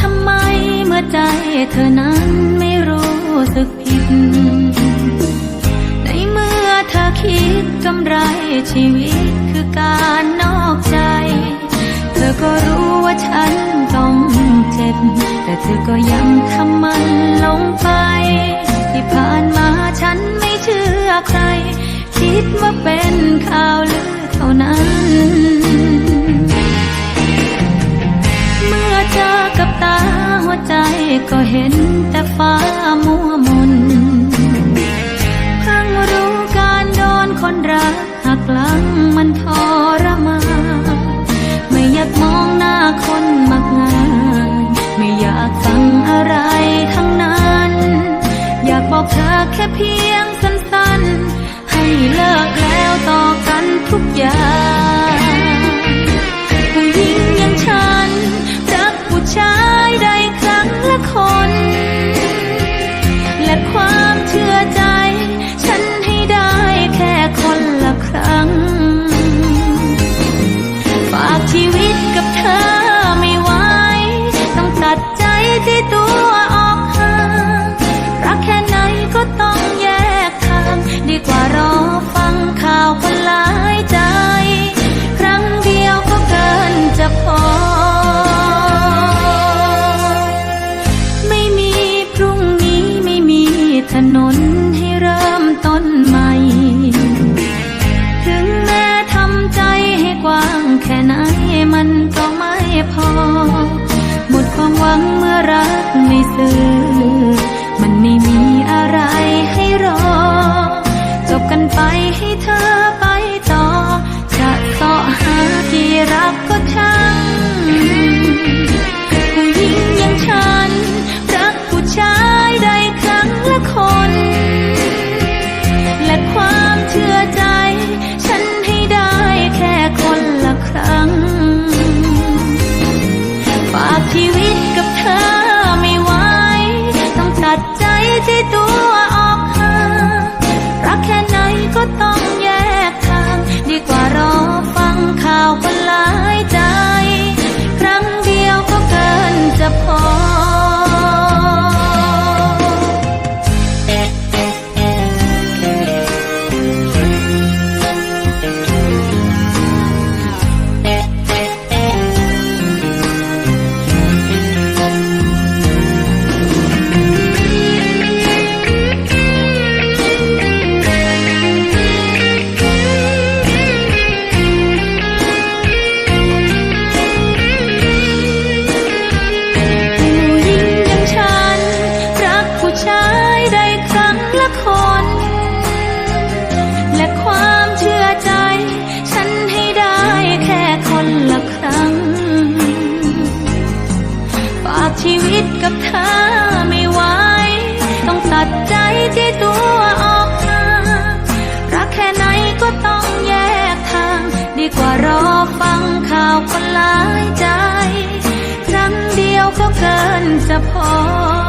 ทำไมเมื่อใจเธอนั้นไม่รู้สึกผิด ในเมื่อเธอคิดกำไรชีวิตคือการนอกใจ เธอก็รู้ว่าฉันต้องเจ็บ แต่เธอก็ยังทำมันลงไป ที่ผ่านมาฉันไม่เชื่อใคร คิดว่าเป ก็เห็นแต่ฟ้ามัวมุนเพิ่งรู้การโดนคนรักหักหลัง no กว่ารอฟังข่าวคนหลายใจ ครั้งเดียวก็เกินจะพอ